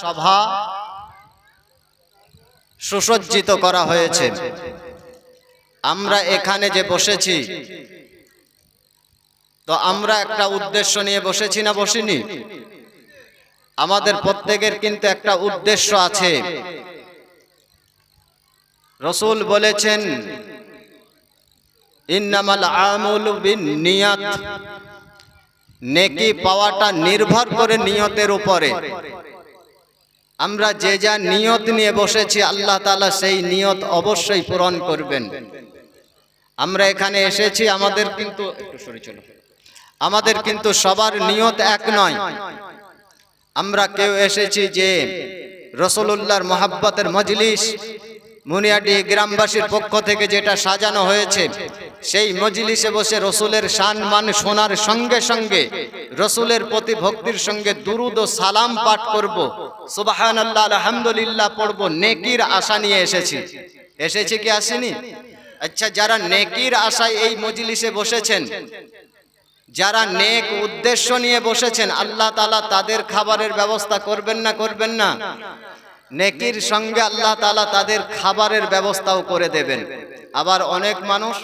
সভা সুসজ্জিত করা হয়েছে। আমরা এখানে যে বসেছি, তো আমরা একটা উদ্দেশ্য নিয়ে বসেছি না বসিনি? আমাদের প্রত্যেকের কিন্তু একটা উদ্দেশ্য আছে। রসুল বলেছেন, ইন্নামাল আমুল বিন নিয়াত নেকি পাওয়াটা নির্ভর করে নিয়তের উপরে। আমরা যে যা নিয়ত নিয়ে বসেছি, আল্লাহ তালা সেই নিয়ত অবশ্যই পূরণ করবেন। আমরা এখানে এসেছি, আমাদের কিন্তু একটু আমাদের কিন্তু সবার নিয়ত এক নয়। আমরা কেউ এসেছি যে রসুল্লাহর মোহাব্বতের মজলিস মুনিয়াটি গ্রামবাসীর পক্ষ থেকে যেটা সাজানো হয়েছে, সেই মজলিসে বসে রসুলের শান মান শোনার সঙ্গে সঙ্গে রসুলের প্রতি ভক্তির সঙ্গে দুরুদ ও সালাম পাঠ করব। সুবাহান আল্লাহ আলহামদুলিল্লাহ পড়ব। নেকির আশা নিয়ে এসেছি। এসেছি কি আসেনি? আচ্ছা যারা নেকির আশায় এই মজলিসে বসেছেন, যারা নেক উদ্দেশ্য নিয়ে বসেছেন, আল্লাহ তালা তাদের খাবারের ব্যবস্থা করবেন না করবেন না? নেকির সঙ্গে আল্লাহ তালা তাদের খাবারের ব্যবস্থাও করে দেবেন। আবার অনেক মানুষ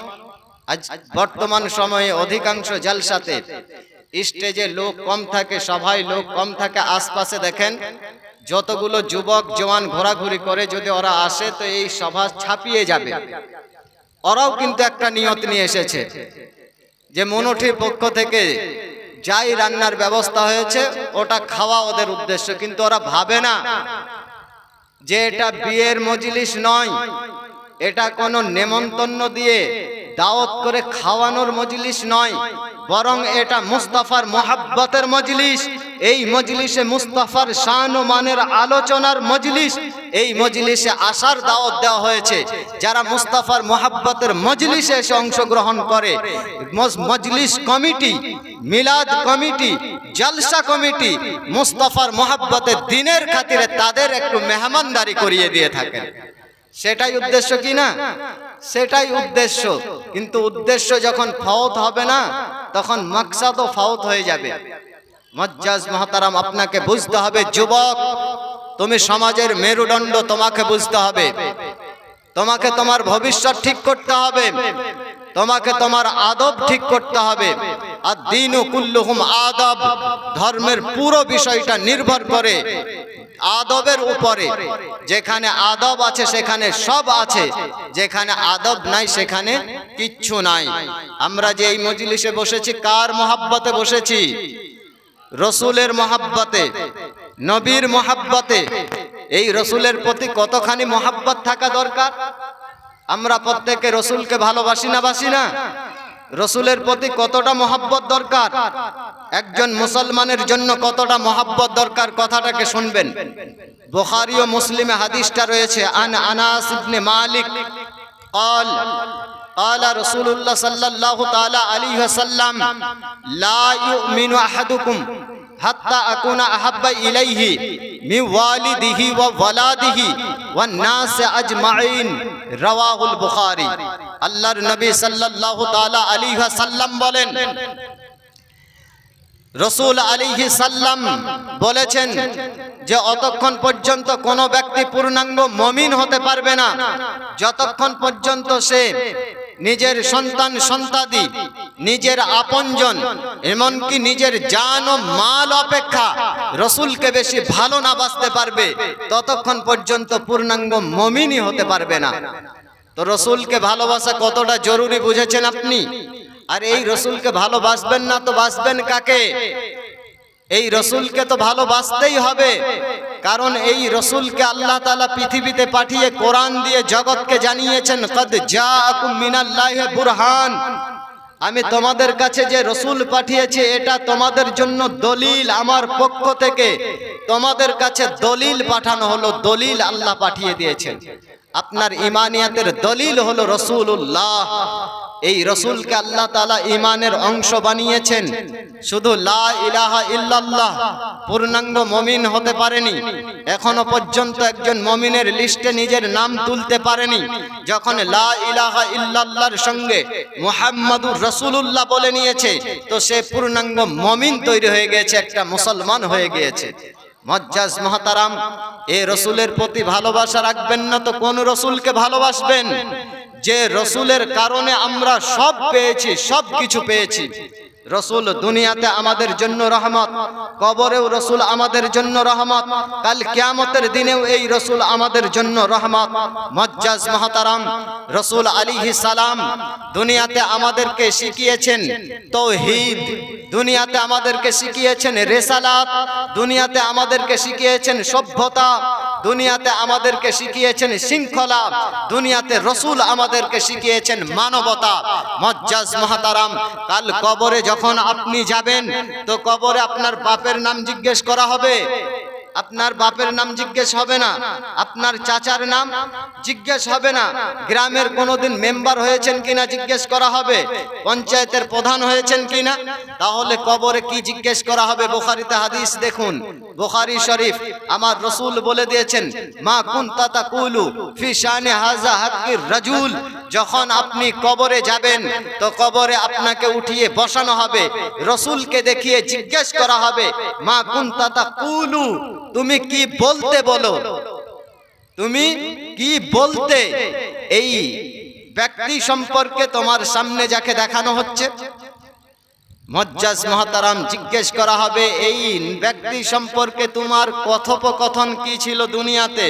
আজ বর্তমান সময়ে অধিকাংশ জালসাতে স্টেজে লোক কম থাকে, সভায় লোক কম থাকে, আশপাশে দেখেন যতগুলো যুবক, জওয়ান ঘোরাঘুরি করে যদি ওরা আসে তো এই সভা ছাপিয়ে যাবে। ওরাও কিন্তু একটা নিয়ত নিয়ে এসেছে যে মনঠির পক্ষ থেকে যাই রান্নার ব্যবস্থা হয়েছে, ওটা খাওয়া ওদের উদ্দেশ্য, কিন্তু ওরা ভাবে না যে এটা বিয়ের মজলিস নয়, এটা কোনো নেমন্তন্ন দিয়ে দাওয়াত করে খাওয়ানোর মজলিস নয়, বরং এটা মুস্তাফার মোহাব্বতের মজলিস। এই মজলিসে মুস্তাফার শান ও মানের আলোচনার মজলিস, এই মজলিসে আসার দাওয়াত দেওয়া হয়েছে। যারা মুস্তাফার মোহাব্বতের মজলিসে এসে অংশগ্রহণ করে, মজ- মজলিস কমিটি, মিলাদ কমিটি, জলসা কমিটি, মুস্তাফার মোহাব্বতের দিনের খাতিরে তাদের একটু মেহমানদারি করিয়ে দিয়ে থাকেন। সেটাই উদ্দেশ্য কি না সেটাই উদ্দেশ্য। কিন্তু উদ্দেশ্য যখন ফাওত হবে না, তখন মাকসাদও ফাওত হয়ে যাবে। মজ্জাজ মহাতারাম, আপনাকে বুঝতে হবে, যুবক, তুমি সমাজের মেরুদণ্ড তোমাকে বুঝতে হবে। তোমাকে তোমার ভবিষ্যৎ ঠিক করতে হবে। তোমাকে তোমার আদব ঠিক করতে হবে। আর দিন কুল্লুহুম আদব। ধর্মের পুরো বিষয়টা নির্ভর করে। আদবের উপরে। যেখানে আদব আছে সেখানে সব আছে যেখানে আদব নাই সেখানে কিচ্ছু নাই। আমরা যে এই মজলিসে বসেছি কার মহাব্বতে বসেছি? রসুলের মহাব্বতে। নবীর মহাব্বতে। এই রসুলের প্রতি কতখানি মহাব্বত থাকা দরকার? আমরা প্রত্যেকে রসুলকে ভালোবাসি না বাসি না রসুলের প্রতি কতটা মহাব্বত দরকার একজন মুসলমানের জন্য কতটা মহাব্বত দরকার কথাটাকে শুনবেন বুখারী ও মুসলিমে হাদিসটা রয়েছে আন আনাস ইবনে মালিক قال قال رسول الله صلى الله تعالى عليه وسلم لا يؤمن احدكم حتى اكون احب اليه من والده وولده والناس اجمعين رواه البخاري আল্লাহর নবী সাল্লাল্লাহু তাআলা আলাইহি ওয়াসাল্লাম বলেন রসুল আলিহি সাল্লাম বলেছেন যে অতক্ষণ পর্যন্ত কোনো ব্যক্তি পূর্ণাঙ্গ মমিন হতে পারবে না যতক্ষণ পর্যন্ত সে নিজের সন্তান, সন্তাদি, নিজের আপনজন, এমনকি নিজের জান ও মাল অপেক্ষা রসুলকে বেশি ভালো না বাঁচতে পারবে, ততক্ষণ পর্যন্ত পূর্ণাঙ্গ মমিনই হতে পারবে না। তো রসুলকে ভালোবাসা কতটা জরুরি বুঝেছেন আপনি? আর এই রসুলকে ভালোবাসবেন না তো বাসবেন কাকে? এই রসুলকে তো ভালোবাসতেই হবে। কারণ এই রসুলকে আল্লাহ তালা পৃথিবীতে পাঠিয়ে কোরআন দিয়ে জগৎকে জানিয়েছেন, কদ মিনাল্লাহি বুরহান। আমি তোমাদের কাছে যে রসুল পাঠিয়েছি, এটা তোমাদের জন্য দলিল আমার পক্ষ থেকে। তোমাদের কাছে দলিল পাঠানো হলো, দলিল আল্লাহ পাঠিয়ে দিয়েছেন। আপনার ইমানিয়াতের দলিল হলো রসুল্লাহ এই রসুলকে আল্লাহ তালা ইমানের অংশ বানিয়েছেন। শুধু লা ইলাহা ইল্লাল্লাহ, পূর্ণাঙ্গ মমিন হতে পারেনি। এখনও পর্যন্ত একজন মমিনের লিস্টে নিজের নাম তুলতে পারেনি। যখন লা ইলাহা ইল্লাল্লাহর সঙ্গে মুহাম্মাদুর রসুলুল্লাহ বলে নিয়েছে, তো সে পূর্ণাঙ্গ মমিন তৈরি হয়ে গেছে, একটা মুসলমান হয়ে গিয়েছে। মজ্জাজ মহাতারাম, এ রসুলের প্রতি ভালোবাসা রাখবেন না তো কোন রসুলকে ভালোবাসবেন? যে রসুলের কারণে আমরা সব পেয়েছি সব কিছু পেয়েছি। রসুল দুনিয়াতে আমাদের জন্য রহমত, কবরেও রসুল আমাদের জন্য রহমত, কাল কিয়ামতের দিনেও এই রসুল আমাদের জন্য রহমত। মজ্জাজ মহাতারাম, রসুল আলিহি সালাম দুনিয়াতে আমাদেরকে শিখিয়েছেন তৌহিদ, দুনিয়াতে আমাদেরকে শিখিয়েছেন রেসালাত, দুনিয়াতে আমাদেরকে শিখিয়েছেন সভ্যতা, দুনিয়াতে আমাদেরকে শিখিয়েছেন শৃঙ্খলা, দুনিয়াতে রসুল আমাদেরকে শিখিয়েছেন মানবতা। মজ্জাজ মহাতারাম, কাল কবরে যখন আপনি যাবেন তো কবরে আপনার বাপের নাম জিজ্ঞেস করা হবে। আপনার বাপের নাম জিজ্ঞেস হবে না। আপনার চাচার নাম জিজ্ঞেস হবে না। গ্রামের কোনোদিন মেম্বার হয়েছেন কিনা জিজ্ঞেস করা হবে। পঞ্চায়েতের প্রধান হয়েছেন কিনা? তাহলে কবরে কি জিজ্ঞেস করা হবে? বোখারিতে হাদিস দেখুন। বোখারি শরীফ আমার রসুল বলে দিয়েছেন, মা কুন তাতা কুলু ফি শানে হাজা হাক্কির রাজুল। যখন আপনি কবরে যাবেন, তো কবরে আপনাকে উঠিয়ে বসানো হবে। রসুলকে দেখিয়ে জিজ্ঞেস করা হবে, মা কুন তাতা কুলু তুমি কি বলতে বলো? তুমি কি বলতে এই ব্যক্তি সম্পর্কে তোমার সামনে যাকে দেখানো হচ্ছে? মজ্জাজ মহাতারাম জিজ্ঞেস করা হবে এই ব্যক্তি সম্পর্কে তোমার কথোপকথন কি ছিল দুনিয়াতে?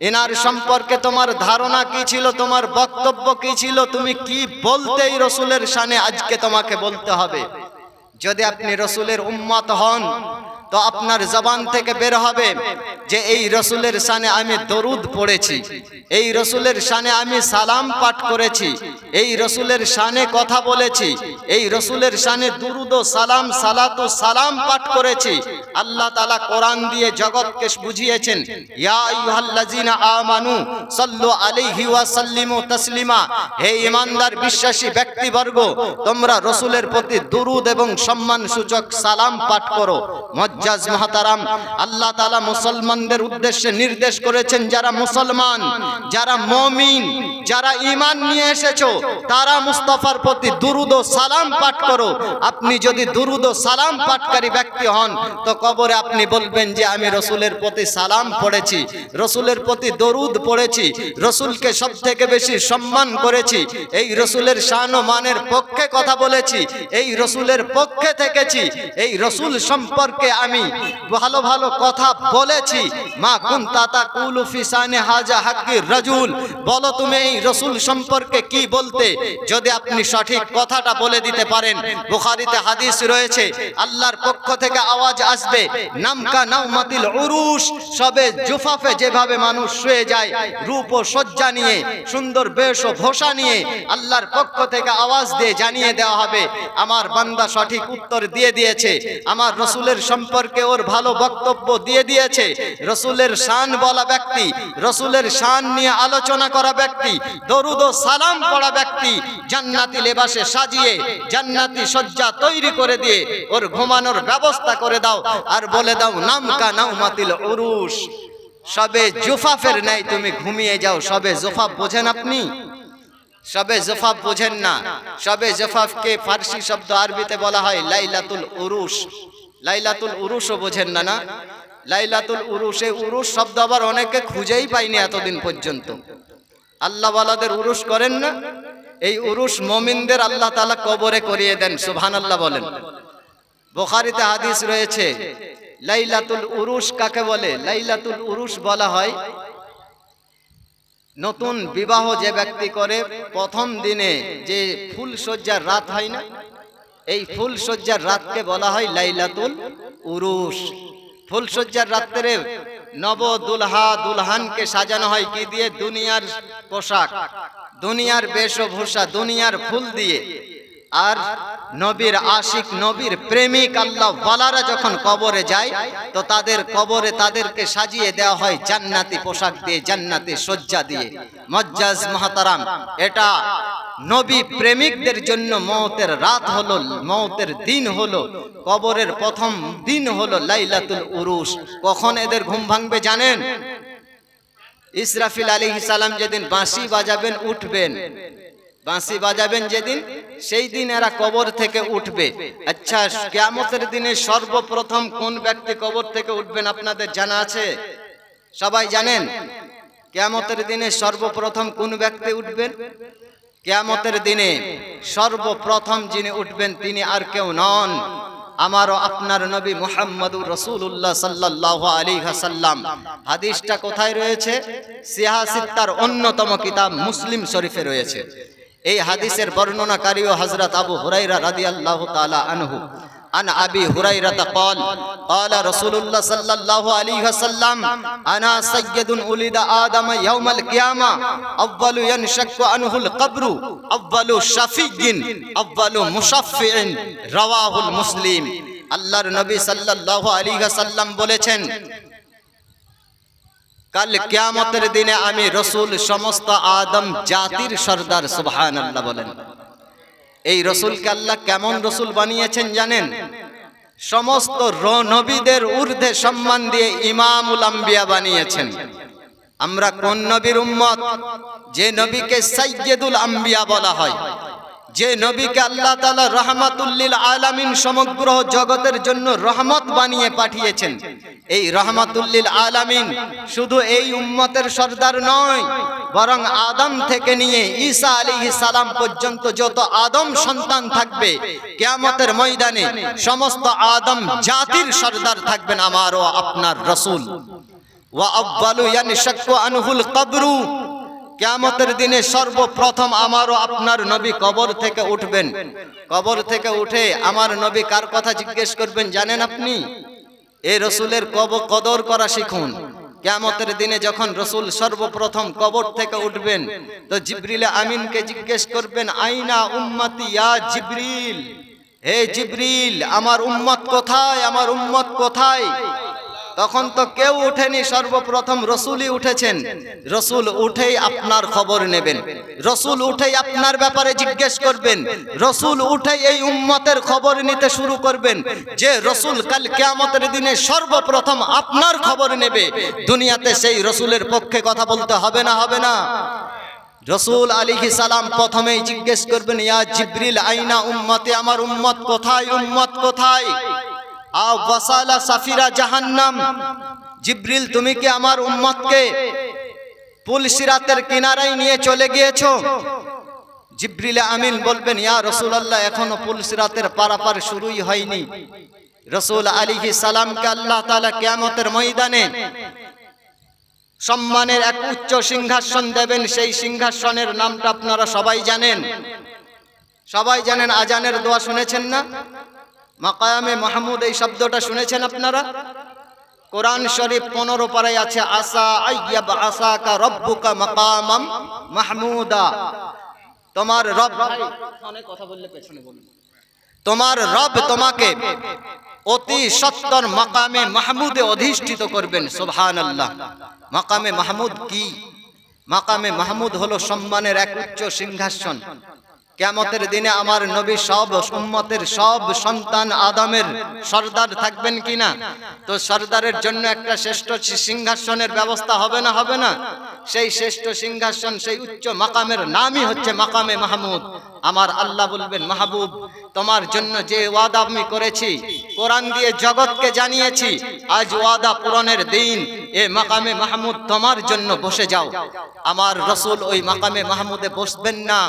এনার সম্পর্কে তোমার ধারণা কি ছিল? তোমার বক্তব্য কি ছিল? তুমি কি বলতে এই রসুলের সানে আজকে তোমাকে বলতে হবে? যদি আপনি রসুলের উম্মত হন তো আপনার জবান থেকে বের হবে যে এই রসুলের সানে আমি দরুদ পড়েছি। এই রসুলের সানে আমি সালাম পাঠ করেছি। এই রসুলের সানে কথা বলেছি। এই রসুলের সানে দুরুদ ও সালাম, সালাত ও সালাম পাঠ করেছি। আল্লাহ তালা কোরআন দিয়ে জগৎকে বুঝিয়েছেন আমানু তাসলিমা। হে ইমানদার বিশ্বাসী ব্যক্তিবর্গ, তোমরা রসুলের প্রতি দুরুদ এবং সম্মান সূচক সালাম পাঠ করো। মজ্জাজ মহাতারাম, আল্লাহ তালা মুসলমানদের উদ্দেশ্যে নির্দেশ করেছেন, যারা মুসলমান, যারা মমিন, যারা ঈমান নিয়ে এসেছ, তারা মুস্তফার প্রতি দুরুদ ও সালাম পাঠ করো। আপনি যদি দুরুদ ও সালাম পাঠকারী ব্যক্তি হন, তো কবরে আপনি বলবেন যে, আমি রসুলের প্রতি সালাম পড়েছি, রসুলের প্রতি দরুদ পড়েছি, রসুলকে সব থেকে বেশি সম্মান করেছি, এই রসুলের শান মানের পক্ষে কথা বলেছি, এই রসুলের পক্ষে থেকেছি, এই রসুল সম্পর্কে আমি ভালো ভালো কথা বলেছি। মা কুন তাতা কুলু ফিসানে হাজা হাক্কি রাজুল। বলো তুমি এই রসুল সম্পর্কে কি বলতে? যদি আপনি সঠিক কথাটা বলে দিতে পারেন। বুখারিতে হাদিস রয়েছে, আল্লাহর পক্ষ থেকে আওয়াজ আসবে নামকা নাউমাতিল উরুস সবে জুফাফে যেভাবে মানুষ শুয়ে যায়, রূপ ও সজ্জা নিয়ে, সুন্দর বেশ ও ভোষা নিয়ে, আল্লাহর পক্ষ থেকে আওয়াজ দিয়ে জানিয়ে দেওয়া হবে। আমার বান্দা সঠিক উত্তর দিয়ে দিয়েছে। আমার রসুলের সম্পর্কে ওর ভালো বক্তব্য দিয়ে দিয়েছে। রসুলের শান বলা ব্যক্তি, রসুলের শান নিয়ে আলোচনা করা ব্যক্তি, দরুদ ও সালাম পড়া ব্যক্তি, জান্নাতি লেবাসে সাজিয়ে, জান্নাতি সজ্জা তৈরি করে দিয়ে ওর ঘুমানোর ব্যবস্থা করে দাও। আর বলে দাও নামকা নাউমাতিল উরুস সবে জুফাফের নাই, তুমি ঘুমিয়ে যাও। সবে জুফাফ বোঝেন আপনি? সবে জফাফ বোঝেন না। সবে জফাফকে ফার্সি শব্দ আরবিতে বলা হয় লাইলাতুল উরুস লাইলাতুল উরুসও বোঝেন না না লাইলাতুল উরুসে উরুস শব্দ আবার অনেকে খুঁজেই পাইনি এতদিন পর্যন্ত। আল্লাহ ওয়ালাদের উরুস করেন না। এই উরুস মমিনদের আল্লাহ তালা কবরে করিয়ে দেন সুবহান আল্লাহ বলেন। বোখারিতে হাদিস রয়েছে লাইলাতুল উরুস কাকে বলে? লাইলাতুল উরুস বলা হয় নতুন বিবাহ যে ব্যক্তি করে প্রথম দিনে যে ফুল সজ্জার রাত হয় না। এই ফুল সজ্জার রাতকে বলা হয় লাইলাতুল উরুস ফুল সজ্জার রাত্রে নব দুলহা দুলহানকে সাজানো হয় কি দিয়ে? দুনিয়ার পোশাক, দুনিয়ার বেশভূষা, দুনিয়ার ফুল দিয়ে। আর নবীর আশিক, নবীর প্রেমিক আল্লাহ ওয়ালারা যখন কবরে যায়, তো তাদের কবরে তাদেরকে সাজিয়ে দেওয়া হয় জান্নাতি পোশাক দিয়ে, জান্নাতি সজ্জা দিয়ে। মজ্জাজ মহাতারাম, এটা নবী প্রেমিকদের জন্য মৌতের রাত হলো, মৌতের দিন হলো, কবরের প্রথম দিন হলো লাইলাতুল উরুস কখন এদের ঘুম ভাঙবে জানেন? ইসরাফিল আলী সালাম যেদিন বাঁশি বাজাবেন, উঠবেন। বাঁশি বাজাবেন যেদিন, সেই দিন এরা কবর থেকে উঠবে। আচ্ছা কেয়ামতের দিনে সর্বপ্রথম কোন ব্যক্তি কবর থেকে উঠবেন আপনাদের জানা আছে? সবাই জানেন? কেয়ামতের দিনে সর্বপ্রথম কোন ব্যক্তি উঠবেন? কেয়ামতের দিনে সর্বপ্রথম যিনি উঠবেন, তিনি আর কেউ নন। আমারও আপনার নবী মুহাম্মদুর রসুল্লাহ সাল্লাহ আলী হাসাল্লাম হাদিসটা কোথায় রয়েছে? সিয়াসিত্তার অন্যতম কিতাব মুসলিম শরীফে রয়েছে। এই হাদিসের বর্ণনাকারী ও হজরত আবু হুরাইরা রাদিয়াল্লাহু তাআলা আনহু عن أبي هريرة قال قال رسول الله صلى الله عليه وسلم أنا سيد ولد آدم يوم القيامة أول ينشق عنه القبر أول شفيع أول مشفع رواه المسلم আল্লাহর নবী সাল্লাল্লাহু আলাইহি ওয়াসাল্লাম বলেছেন কাল কেয়ামতের দিনে আমি রসুল সমস্ত আদম জাতির সর্দার, সুবহানাল্লাহ বলেন। এই রসুলকে আল্লাহ কেমন রসুল বানিয়েছেন জানেন? সমস্ত নবীদের ঊর্ধ্বে সম্মান দিয়ে ইমামুল আম্বিয়া বানিয়েছেন। আমরা কোন নবীর উম্মত? যে নবীকে সাইয়্যিদুল আম্বিয়া বলা হয়। যে নবীকে আল্লাহ তাআলা রহমাতুল্লিল আলামিন সমগ্র জগতের জন্য রহমত বানিয়ে পাঠিয়েছেন। এই রহমাতুল্লিল আলামিন শুধু এই উম্মতের সর্দার নয়, বরং আদম থেকে নিয়ে ঈসা আলাইহিস সালাম পর্যন্ত যত আদম সন্তান থাকবে, কিয়ামতের ময়দানে সমস্ত আদম জাতির সর্দার থাকবেন আমার ও আপনার রসুল। ওয়া আব্বালু ইয়ানশাক্কু আনহুল কবরু কিয়ামতের দিনে সর্বপ্রথম আমারও আপনার নবী কবর থেকে উঠবেন। কবর থেকে উঠে আমার নবী কার কথা জিজ্ঞেস করবেন জানেন আপনি? এই রসুলের কব কদর করা শিখুন। কিয়ামতের দিনে যখন রসুল সর্বপ্রথম কবর থেকে উঠবেন তো জিবরিল আমিনকে জিজ্ঞেস করবেন আইনা উম্মতি ইয়া জিবরিল? হে জিবরিল আমার উম্মত কোথায়? আমার উম্মত কোথায়? তখন তো কেউ উঠেনি, সর্বপ্রথম রসুলই উঠেছেন। রসুল উঠেই আপনার খবর নেবেন। রসুল উঠেই আপনার ব্যাপারে জিজ্ঞেস করবেন। রসুল উঠেই এই উম্মতের খবর নিতে শুরু করবেন যে রসুল কাল কেয়ামতের দিনে সর্বপ্রথম আপনার খবর নেবে। দুনিয়াতে সেই রসুলের পক্ষে কথা বলতে হবে না হবে না। রসুল আলিহি সালাম প্রথমেই জিজ্ঞেস করবেন, ইয়া জিব্রিল, আইনা উম্মতে? আমার উম্মত কোথায়? উম্মত কোথায়? আও ওয়াসালা সাফিরা জাহান্নাম। জিব্রিল, তুমি কি আমার উম্মতকে পুল সিরাতের কিনারায় নিয়ে চলে গিয়েছো? জিব্রিল আমিন বলবেন, ইয়া রসুলাল্লাহ, এখনও পুল সিরাতের পারাপার শুরুই হয়নি। রসুল আলিহি সালামকে আল্লাহ তাআলা কিয়ামতের ময়দানে সম্মানের এক উচ্চ সিংহাসন দেবেন। সেই সিংহাসনের নামটা আপনারা সবাই জানেন। সবাই জানেন, আজানের দোয়া শুনেছেন না? মাকায়ামে মাহমুদ এই শব্দটা শুনেছেন আপনারা? কোরআন শরীফ পনেরো পারায় আছে, আসা আইয়াব আসাকা রব্বুকা মাকামাম মাহমুদা। তোমার রব কথা বললে পেছনে বলুন তোমার রব তোমাকে অতি সত্তর মাকামে মাহমুদে অধিষ্ঠিত করবেন সুবহান আল্লাহ মাকামে মাহমুদ কি? মাকামে মাহমুদ হলো সম্মানের এক উচ্চ সিংহাসন। কেমতের দিনে আমার নবী সব উম্মতের সব সন্তান আদমের সর্দার থাকবেন কিনা? তো সর্দারের জন্য একটা শ্রেষ্ঠ সিংহাসনের ব্যবস্থা হবে না হবে না? সেই শ্রেষ্ঠ সিংহাসন সেই উচ্চ মাকামের নামই হচ্ছে মাকামে মাহমুদ। আমার আল্লাহ বলবেন মাহবুব তোমার জন্য যে ওয়াদা আমি করেছি কোরআন দিয়ে জগৎকে জানিয়েছি আজ ওয়াদা পূরণের দিন। এ মাকামে মাহমুদ তোমার জন্য বসে যাও। আমার রসুল ওই মাকামে মাহমুদে বসবেন না।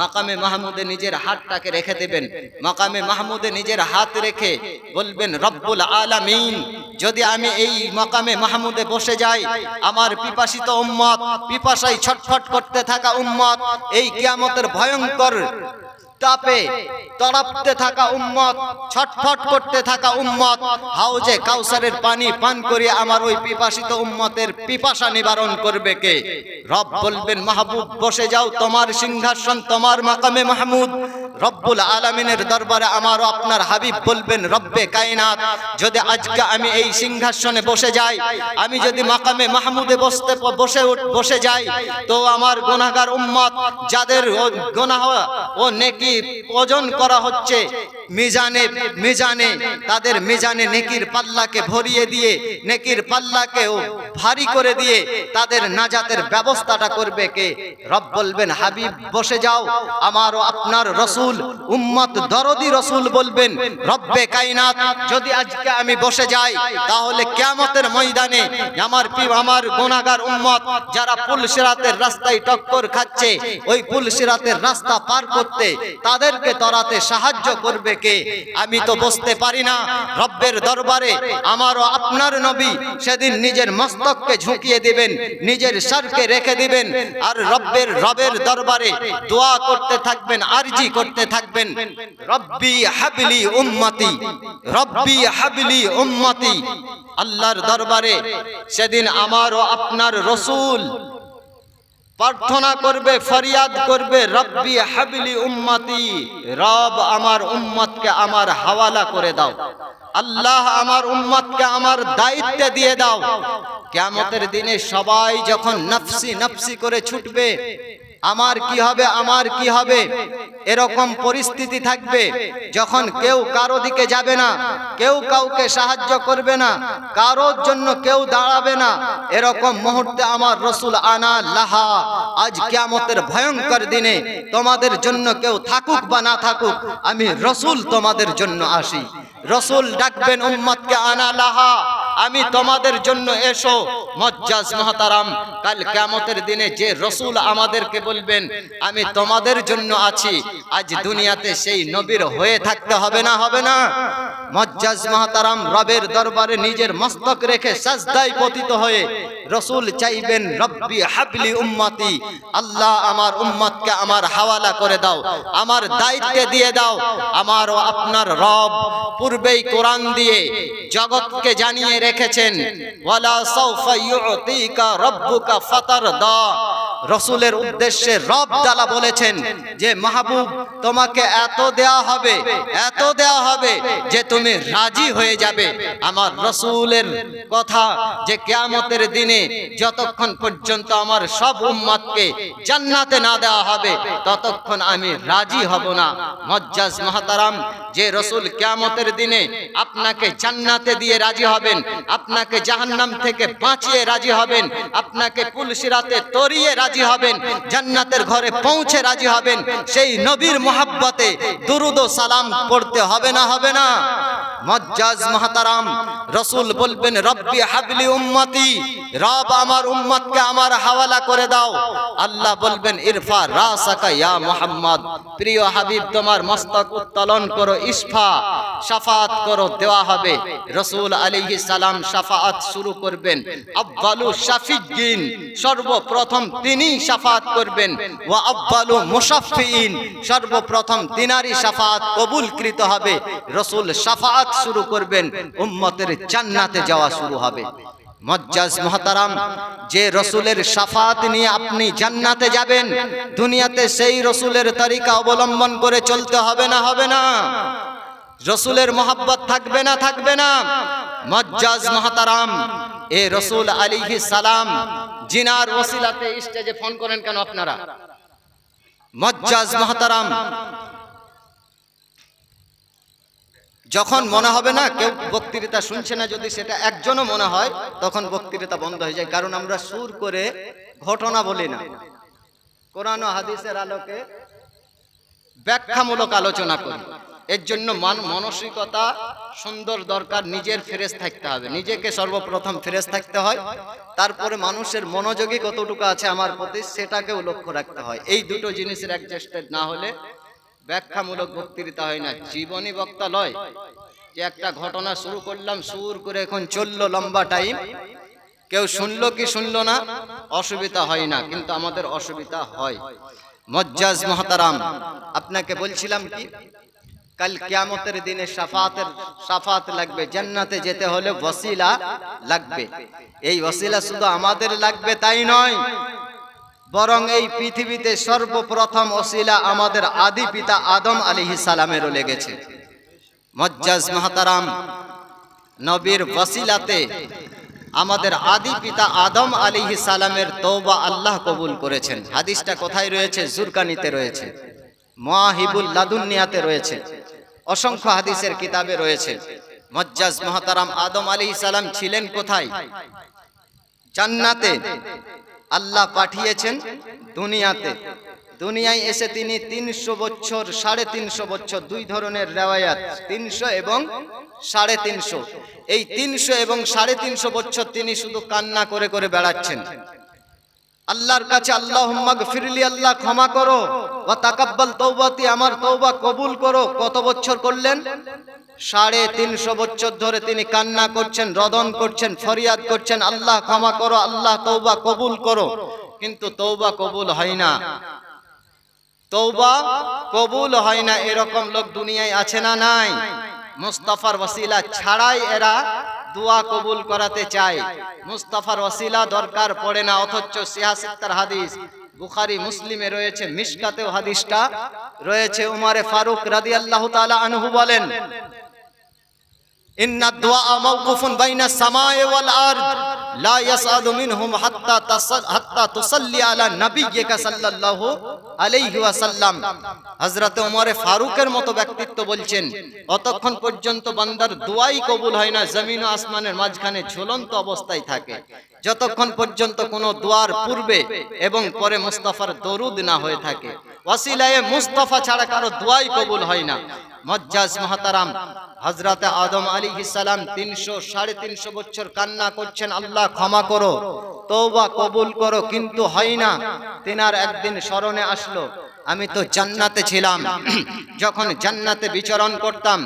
মাকামে মাহমুদে নিজের হাতটাকে রেখে দেবেন। মাকামে মাহমুদে নিজের হাত রেখে বলবেন, রব্বুল আলামিন, যদি আমি এই মাকামে মাহমুদে বসে যাই, আমার পিপাসিত উম্মত, পিপাসায় ছটফট করতে থাকা উম্মত, এই কিয়ামতের ভয়ঙ্কর তাপে তড়াপতে থাকা উম্মত, ছটফট করতে থাকা উম্মত, হাউজে কাউসারের পানি পান করে আমার ওই পিপাসিত উম্মতের পিপাসা নিবারণ করবে কে? রব বলবেন, মাহবুব, বসে যাও, তোমার সিংহাসন, তোমার মাকামে মাহমুদ। রব্বুল আলমিনের দরবারে আমার আপনার হাবিব বলবেন, রব্বে কায়নাত, যদি আজকে আমি এই সিংহাসনে বসে যাই, আমি যদি মাকামে মাহমুদে বসতে বসে বসে যাই, তো আমার গুনাহগার উম্মত, যাদের গুনাহ ও নেকি ওজন করা হচ্ছে। মিজানে মিজানে তাদের মিজানে নেকির পাল্লাকে ভরিয়ে দিয়ে, নেকির পাল্লাকে ও ভারী করে দিয়ে তাদের নাজাতের ব্যবস্থাটা করবে কে? রব বলবেন, হাবিব বসে যাও আমার ও আপনার রসুল, উম্মত দরদি রসুল বলবেন, রব্বে কাইনাত, যদি আজকে আমি বসে যাই, তাহলে কিয়ামতের ময়দানে আমার পি আমার গুনাহগার উম্মত যারা পুল রাস্তায় টক্কর খাচ্ছে, ওই পুল রাস্তা পার করতে তাদেরকে তরাতে সাহায্য করবে কে? আমি তো বসতে পারি না। রব্বের দরবারে আমারও আপনার নবী সেদিন নিজের মস্তককে ঝুঁকিয়ে দিবেন, নিজের সারকে রেখে দিবেন, আর রব্বের রবের দরবারে দোয়া করতে থাকবেন, আরজি করতে থাকবেন। রব্বি হাবলি উম্মতি, রব্বি হাবলি উম্মতি। আল্লাহর দরবারে সেদিন আমার ও আপনার রসুল প্রার্থনা করবে, ফরিয়াদ করবে, রব্বি হাবলি উম্মতি, রব আমার উম্মতকে আমার হাওয়ালা করে দাও। আল্লাহ আমার উম্মতকে আমার দায়িত্ব দিয়ে দাও। কেমতের দিনে সবাই যখন নফসি নফসি করে ছুটবে আমার কি হবে, আমার কি হবে? এরকম পরিস্থিতি থাকবে যখন কেউ কারও দিকে যাবে না, কেউ কাউকে সাহায্য করবে না, কারোর জন্য কেউ দাঁড়াবে না। এরকম মুহূর্তে আমার রসুল আনা লাহা, আজ কিয়ামতের ভয়ঙ্কর দিনে তোমাদের জন্য কেউ থাকুক বা না থাকুক, আমি রসুল তোমাদের জন্য আসি। রসুল ডাকবেন, উম্মতকে আনা লাহা। আমি তোমাদের জন্য এসো, মজ্জাজ মহতারাম। কাল কিয়ামতের দিনে যে রসুল আমাদেরকে বলবেন, আমি তোমাদের জন্য আছি, আজ দুনিয়াতে সেই নবীর হয়ে থাকতে হবে না হবে না। মজ্জাজ মহতারাম রবের দরবারে নিজের মস্তক রেখে সাজদায় পতিত হয়ে রসুল চাইবেন, রব্বি হাবলি উম্মতি, আল্লাহ আমার উম্মতকে আমার হাওয়ালা করে দাও, আমার দায়িত্বে দিয়ে দাও আমার ও আপনার রব পূর্বেই কোরআন দিয়ে জগৎকে জানিয়ে রেখেছেন। ওয়ালা সাউফা ইউতিকা রব্বুকা ফাতারদা। রসুলের উদ্দেশ্যে রব তালা বলেছেন যে, মাহবুব, তোমাকে এত দেয়া হবে, এত দেয়া হবে যে তুমি রাজি হয়ে যাবে। আমার রসুলের কথা যে কেয়ামতের দিনে যতক্ষণ পর্যন্ত আমার সব উম্মাদকে জান্নাতে না দেওয়া হবে, ততক্ষণ আমি রাজি হব না। মজ্জাজ মহাতারাম, যে রসুল কেয়ামতের দিনে আপনাকে জান্নাতে দিয়ে রাজি হবেন, আপনাকে জাহান্নাম থেকে বাঁচিয়ে রাজি হবেন, আপনাকে পুলসিরাতে তরিয়ে রাজি হবেন, জান্নাতের ঘরে পৌঁছে রাজি হবেন, সেই নবীর মোহাব্বতে দুরুদ সালাম পড়তে হবে না হবে না। মজ্জাজ মহাতারাম, রসুল বলবেন, রব্বি হাবলি উম্মতি, রব আমার উম্মতকে আমার হাওয়ালা করে দাও। আল্লাহ বলবেন, ইরফা রাসাকা ইয়া মুহাম্মদ, প্রিয় হাবিব, তোমার মস্তক উত্তোলন করো ইসফা শাফাত করো, দেওয়া হবে। রসুল আলাইহিস সালাম শাফাত শুরু করবেন। আব্বালু শাফিগিন সর্বপ্রথম তিনি শাফাত করবেন। ওয়া আব্বালু মুশাফিইন সর্বপ্রথম তিনারই শাফাত কবুলকৃত হবে। রসুল শাফাত শুরু করবেন, উম্মতের জান্নাতে যাওয়া শুরু হবে। মজ্জাজ মহতারাম, যে রসুলের সাফাত নিয়ে আপনি জান্নাতে যাবেন, দুনিয়াতে সেই রসুলের তরিকা অবলম্বন করে চলতে হবে না হবে না। রসুলের মোহাব্বত থাকবে না থাকবে না। মজ্জাজ মহতারাম, এ রসুল আলিহি সালাম, জিনার ওসিলাতে স্টেজে ফোন করেন কেন আপনারা? মজ্জাজ মহতারাম, যখন মনে হবে না, কেউ বক্তৃতা শুনছে না, যদি সেটা একজনও মনে হয়, তখন বক্তৃতা বন্ধ হয়ে যায়, কারণ আমরা সুর করে ঘটনা বলি না। কোরআন হাদিসের আলোকে ব্যাখ্যামূলক আলোচনা করি। এর জন্য মান মানসিকতা সুন্দর দরকার, নিজের ফ্রেশ থাকতে হবে। নিজেকে সর্বপ্রথম ফ্রেশ থাকতে হয়, তারপরে মানুষের মনোযোগী কতটুকু আছে আমার প্রতি সেটাকেও লক্ষ্য রাখতে হয়। এই দুটো জিনিসের অ্যাডজাস্টেড না হলে ব্যাখ্যামূলক বক্তৃতা হয় না। জীবনী বক্তা লয় যে একটা ঘটনা শুরু করলাম, সুর করে এখন চলল লম্বা টাইম কেউ শুনলো কি শুনলো না, অসুবিধা হয় না, কিন্তু আমাদের অসুবিধা হয়। মজ্জাজ মহাতারাম, আপনাকে বলছিলাম কি কাল কিয়ামতের দিনে সাফাতের সাফাত লাগবে। জান্নাতে যেতে হলে ওসিলা লাগবে। এই ওসিলা শুধু আমাদের লাগবে, তাই নয়। বরং এই পৃথিবীতে সর্বপ্রথম ওসিলা আমাদের আদি পিতা আদম আলী সালামেরও লেগেছে। মজ্জাজ মাহতারাম, নবীর ওসিলাতে আমাদের আদি পিতা আদম আলী সালামের তৌবা আল্লাহ কবুল করেছেন। হাদিসটা কোথায় রয়েছে? জুরকানিতে রয়েছে। মাহিবুল লাদুনিয়াতে রয়েছে। অসংখ্য হাদিসের কিতাবে রয়েছে। মজ্জাজ মহাতারাম আদম আলী সালাম ছিলেন কোথায়? জান্নাতে। আল্লাহ পাঠিয়েছেন দুনিয়াতে। দুনিয়ায় এসে তিনি তিনশো বছর, সাড়ে তিনশো বছর, দুই ধরনের রেওয়ায়াত, তিনশো এবং সাড়ে তিনশো। এই তিনশো এবং সাড়ে তিনশো বছর তিনি শুধু কান্না করে করে বেড়াচ্ছেন। আল্লাহর কাছে আল্লাহ ফিরলি আল্লাহ ক্ষমা করো। বা তাকাব্বাল তৌবাতি আমার তৌবা কবুল করো। কত বছর করলেন? সাড়ে তিনশো বছর ধরে তিনি কান্না করছেন, রদন করছেন, ফরিয়াদ করছেন, আল্লাহ ক্ষমা করো, আল্লাহ তৌবা কবুল করো। কিন্তু তৌবা কবুল হয় না। তৌবা কবুল হয় না, এরকম লোক দুনিয়ায় আছে না নাই? মুস্তাফার ওসিলা ছাড়াই এরা দোয়া কবুল করাতে চাই। মুস্তাফার ওসিলা দরকার পড়ে না, অথচ সিয়াসিত্তার হাদিস। বুখারি, মুসলিমে রয়েছে মিসকাতেও হাদিসটা রয়েছে। উমারে ফারুক রাদিয়াল্লাহু তাআলা আনহু বলেন ওয়াল আরদ। লা ইয়াসআদু মিনহুম হাত্তা তাসাল হাত্তা তুসাল্লি আলা নাবিয়্যিকা সাল্লাল্লাহু আলাইহি ওয়াসাল্লাম। হযরত ওমর ফারুকের মতো ব্যক্তিত্ব বলছেন, অতক্ষণ পর্যন্ত বান্দার দোয়াই কবুল হয় না, জমিন ও আসমানের মাঝখানে ঝুলন্ত অবস্থায় থাকে। যতক্ষণ পর্যন্ত কোনো দোয়ার পূর্বে এবং পরে মুস্তাফার দরুদ না হয়ে থাকে। ওয়াসিলায়ে মুস্তাফা ছাড়া কারও দোয়াই কবুল হয় না। মজ্জাজ মহাতারাম হজরতে আদম আলী ইসালাম তিনশো, সাড়ে তিনশো বছর কান্না করছেন, আল্লাহ ক্ষমা করো তৌবা কবুল করো, কিন্তু হয় না। তেনার একদিন স্মরণে আসলো আমি তো জান্নাতে ছিলাম। যখন জান্নাতে বিচরণ করতাম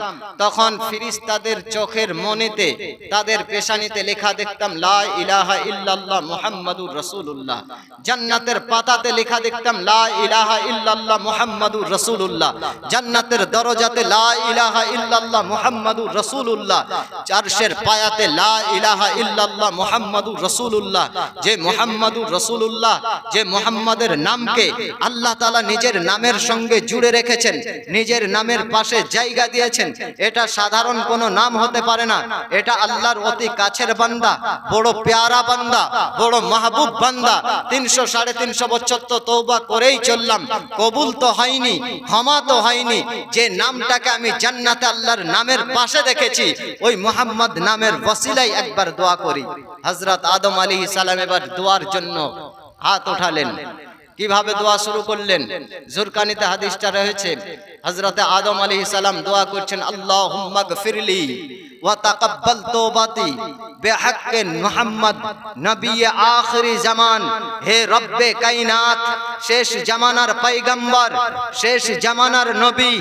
তখন ফিরিস্তাদের চোখের মনেতে তাদের পেশানিতে লেখা দেখতাম লা ইলাহা ইল্লাল্লাহ মুহাম্মাদুর রাসূলুল্লাহ। জান্নাতের পাতাতে লেখা দেখতাম লা ইলাহা ইল্লাল্লাহ মুহাম্মাদুর রাসূলুল্লাহ। জান্নাতের দরজাতে লা ইলাহা ইল্লাল্লাহ মুহাম্মাদুর রাসূলুল্লাহ। চারশের পায়াতে লা ইলাহা ইল্লাল্লাহ মুহাম্মাদুর রাসূলুল্লাহ। যে মুহাম্মাদুর রাসূলুল্লাহ যে মুহাম্মাদের নামকে আল্লাহ তাআলা নিজের নামের সঙ্গে জুড়ে রেখেছেন, নিজের নামের পাশে জায়গা দিয়েছেন। এটা সাধারণ কোনো নাম হতে পারে না। এটা আল্লাহর অতি কাছের বান্দা, বড় পেয়ারা বান্দা, বড় মাহবুব বান্দা। তিনশো সাড়ে তিনশো বছর তো তৌবা করেই চললাম। কবুল তো হয়নি, ক্ষমা তো হয়নি। যে নামটাকে আমি জান্নাতে আল্লাহর নামের পাশে দেখেছি, ওই মোহাম্মদ নামের বসিলাই একবার দোয়া করি। হজরত আদম আলী সালাম এবার দোয়ার জন্য হাত উঠালেন। কীভাবে দোয়া শুরু করলেন? জুরকানিতে হাদিসটা রয়েছে। হজরতে আদম আলী সালাম দোয়া করছেন আল্লাহ ফিরলি তাকাব্বাল তওবাতি বেহাক্কে মুহাম্মদ নবী আখরি জামান। হে রব্বে কায়নাত শেষ জামানার পয়গম্বর শেষ জামানার নবী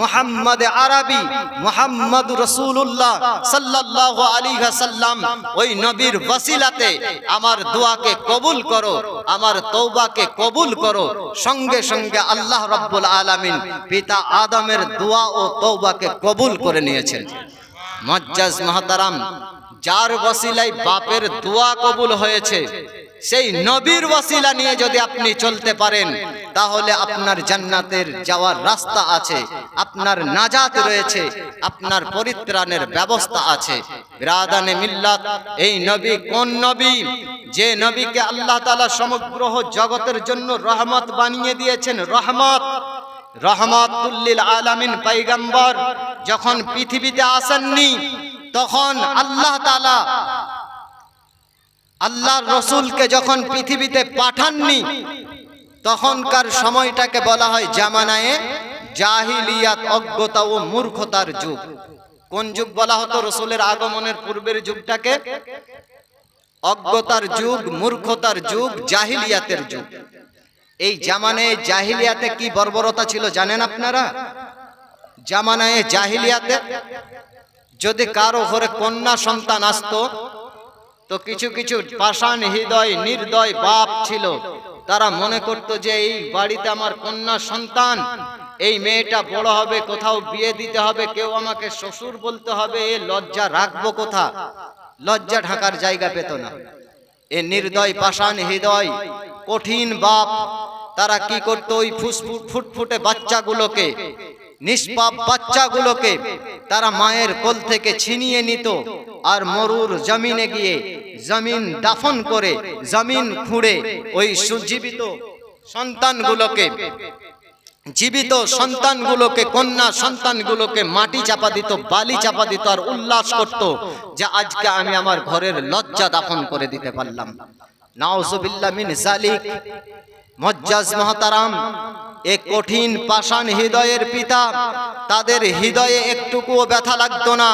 মুহাম্মদ আরবি মুহাম্মদ রাসূলুল্লাহ সাল্লাল্লাহু আলাইহি ওয়াসাল্লাম। ওই নবীর ওসিলাতে আমার দোয়াকে কবুল করো, আমার তওবাকে কবুল করো। সঙ্গে সঙ্গে আল্লাহ রব্বুল আলামিন পিতা আদমের দোয়া ও তওবাকে কবুল করে নিয়েছেন। মজ্জাজ মহাতারাম, যার ওসিলায় বাপের দোয়া কবুল হয়েছে, সেই নবীর ওসিলা নিয়ে যদি আপনি চলতে পারেন, তাহলে আপনার জান্নাতের যাওয়ার রাস্তা আছে, আপনার নাজাত রয়েছে, আপনার পরিত্রাণের ব্যবস্থা আছে। বিরাদানে মিল্লাত, এই নবী কোন নবী? যে নবীকে আল্লাহ তাআলা সমগ্র জগতের জন্য রহমত বানিয়ে দিয়েছেন, রহমত। রহমতুল্লিল আলামিন পাইগাম্বর যখন পৃথিবীতে আসেননি, তখন আল্লাহ তালা আল্লাহর রসুলকে যখন পৃথিবীতে পাঠাননি, তখনকার সময়টাকে বলা হয় জামানায়ে জাহিলিয়াত, অজ্ঞতা ও মূর্খতার যুগ। কোন যুগ বলা হতো? রসুলের আগমনের পূর্বের যুগটাকে। অজ্ঞতার যুগ, মূর্খতার যুগ, জাহিলিয়াতের যুগ। এই জামানায় জাহিলিয়াতে কি বর্বরতা ছিল জানেন আপনারা? জামানায় জাহিলিয়াতে যদি কারও ঘরে কন্যা সন্তান আসতো, তো কিছু কিছু পাষাণ হৃদয়, নির্দয় বাপ ছিল। তারা মনে করত যে এই বাড়িতে আমার কন্যা সন্তান, এই মেয়েটা বড় হবে, কোথাও বিয়ে দিতে হবে, কেউ আমাকে শ্বশুর বলতে হবে, এ লজ্জা রাখব কোথা? লজ্জা ঢাকার জায়গা পেত না। এ নির্দয় পাষাণ হৃদয়, কঠিন বাপ, তারা কি করতো ওই ফুসফুট ফুটফুটে বাচ্চাগুলোকে, নিষ্পাপ বাচ্চাগুলোকে, তারা মায়ের কোল থেকে ছিনিয়ে নিত আর মরুর জমিনে গিয়ে জমিন দাফন করে, জমিন খুঁড়ে ওই সুজীবিত সন্তানগুলোকে জীবিত সন্তানগুলোকে কন্যা সন্তানগুলোকে মাটি চাপা দিত বালি চাপা দিত আর উল্লাস করত যে আজকে আমি আমার ঘরের লজ্জা দাফন করে দিতে পারলাম। মিন জালিক মজ্জাজ মহতারাম এ কঠিন পাষাণ হৃদয়ের পিতা তাদের হৃদয়ে একটুকুও ব্যথা লাগতো না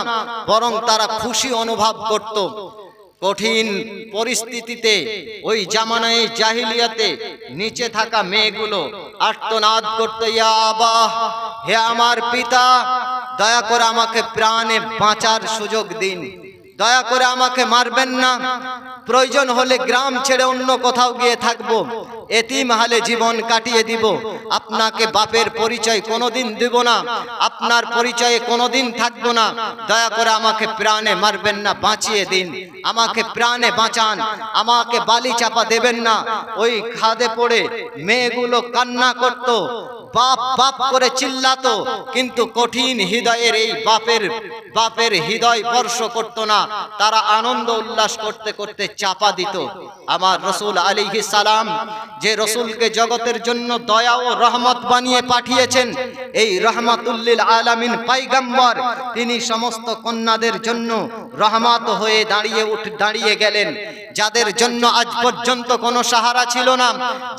বরং তারা খুশি অনুভব করত। কঠিন পরিস্থিতিতে ওই জামানায় জাহিলিয়াতে নিচে থাকা মেয়েগুলো আর্তনাদ করতে আবাহ, হে আমার পিতা, দয়া করে আমাকে প্রাণে বাঁচার সুযোগ দিন। দয়া করে আমাকে মারবেন না। প্রয়োজন হলে গ্রাম ছেড়ে অন্য কোথাও গিয়ে থাকব। এতিম হালে জীবন কাটিয়ে দিব। আপনাকে বাপের পরিচয় কোনোদিন দেব না। আপনার পরিচয়ে কোনোদিন থাকব না। দয়া করে আমাকে প্রাণে মারবেন না, বাঁচিয়ে দিন। আমাকে প্রাণে বাঁচান। আমাকে বালি চাপা দেবেন না। ওই খাদে পড়ে মেয়েগুলো কান্না করতো। বাপ বাপ করে চিল্লাতো। কিন্তু কঠিন হৃদয়ের এই বাপের বাপের হৃদয় স্পর্শ করত না। তারা আনন্দ উল্লাস করতে করতে চাপা দিত। আমার রসুল আলী সালাম যে রসুলকে জগতের জন্য দয়া ও রহমত বানিয়ে পাঠিয়েছেন, এই রহমাতুল্লিল আলামিন পাইগাম্বর, তিনি সমস্ত কন্যাদের জন্য রহমত হয়ে দাঁড়িয়ে উঠ, দাঁড়িয়ে গেলেন। যাদের জন্য আজ পর্যন্ত কোনো সাহারা ছিল না,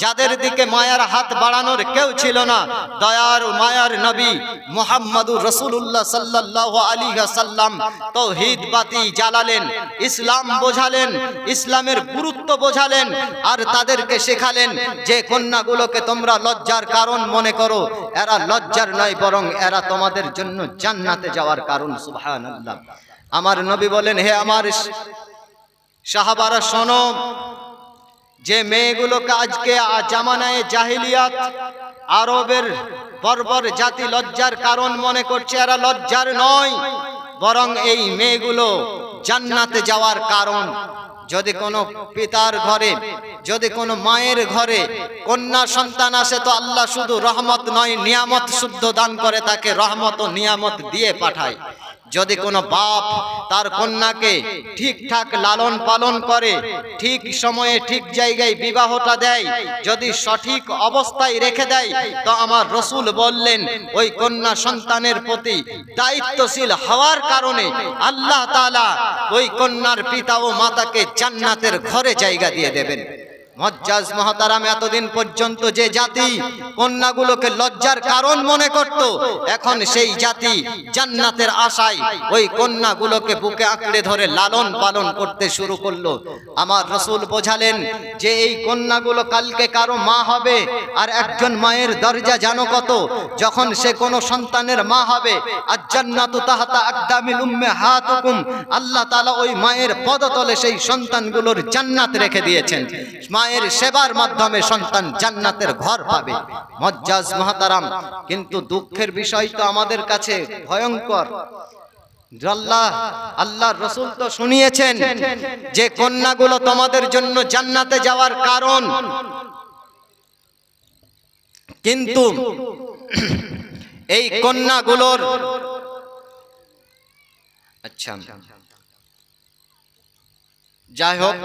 যাদের দিকে মায়ার হাত বাড়ানোর কেউ ছিল না, দয়ার মায়ার নবী মোহাম্মদুর রসুল্লাহ সাল্লাহ আলী সাল্লাম তৌহিদ বাতি জ্বালালেন, ইসলাম বোঝালেন, ইসলামের গুরুত্ব বোঝালেন, আর তাদেরকে শেখালেন যে কন্যাগুলোকে তোমরা লজ্জার কারণ মনে করো, এরা লজ্জার নয় বরং এরা তোমাদের জন্য জান্নাতে যাওয়ার কারণ সুবহান আমার নবী বলেন, হে আমার সাহাবারা শোনো, যে মেয়েগুলোকে আজকে জামানায় জাহিলিয়াত, আরবের বর্বর জাতি লজ্জার কারণ মনে করছে, এরা লজ্জার নয়, বরং এই মেয়েগুলো জান্নাতে যাওয়ার কারণ। যদি কোনো পিতার ঘরে, যদি কোনো মায়ের ঘরে কন্যা সন্তান আসে, তো আল্লাহ শুধু রহমত নয়, নিয়ামত শুদ্ধ দান করে, তাকে রহমত ও নিয়ামত দিয়ে পাঠায়। যদি কোনো বাপ তার কন্যাকে ঠিকঠাক লালন পালন করে, ঠিক সময়ে ঠিক জায়গায় বিবাহটা দেয়, যদি সঠিক অবস্থায় রেখে দেয়, তো আমার রসুল বললেন, ওই কন্যা সন্তানের প্রতি দায়িত্বশীল হওয়ার কারণে আল্লাহ তালা ওই কন্যার পিতা ও মাতাকে জান্নাতের ঘরে জায়গা দিয়ে দেবেন। মজ্জাজ মহাতারাম এতদিন পর্যন্ত যে জাতি কন্যাগুলোকে লজ্জার কারণ মনে করত, এখন সেই জাতি জান্নাতের আশায় ওই কন্যাগুলোকে বুকে আঁকড়ে ধরে লালন পালন করতে শুরু করল। আমার রসুল বোঝালেন যে এই কন্যাগুলো কালকে কারও মা হবে আর একজন মায়ের দরজা জানো কত? যখন সে কোনো সন্তানের মা হবে আর জান্নাতু তাহাতা আকদামিল উম্মে হাতুকুম, আল্লাহ তাআলা ওই মায়ের পদতলে সেই সন্তানগুলোর জান্নাত রেখে দিয়েছেন। মায়ের সেবার মাধ্যমে সন্তান জান্নাতের ঘর পাবে। মজ্জাজ মহাতারাম, কিন্তু দুঃখের বিষয় তো আমাদের কাছে ভয়ঙ্কর। আল্লাহ আল্লাহ রসুল তো শুনিয়েছেন যে কন্যাগুলো তোমাদের জন্য জান্নাতে যাওয়ার কারণ। কিন্তু এই কন্যাগুলোর আচ্ছা যাই হোক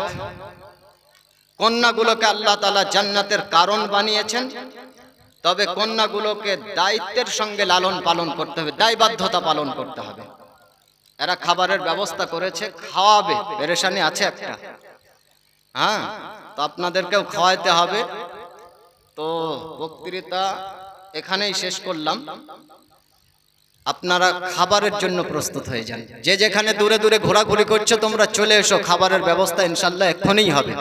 কন্যাগুলোকে আল্লাহ তালা জান্নাতের কারণ বানিয়েছেন। তবে কন্যাগুলোকে দায়িত্বের সঙ্গে লালন পালন করতে হবে দায়বাধ্যতা পালন করতে হবে। এরা খাবারের ব্যবস্থা করেছে, খাওয়াবে, পেরেশানি আছে একটা। হ্যাঁ তো আপনাদেরকেও খাওয়াইতে হবে। তো বক্তৃতা এখানেই শেষ করলাম। আপনারা খাবারের জন্য প্রস্তুত হয়ে যান। যে যেখানে দূরে দূরে ঘোরাঘুরি করছ, তোমরা চলে এসো, খাবারের ব্যবস্থা ইনশাল্লাহ এক্ষুনিই হবে।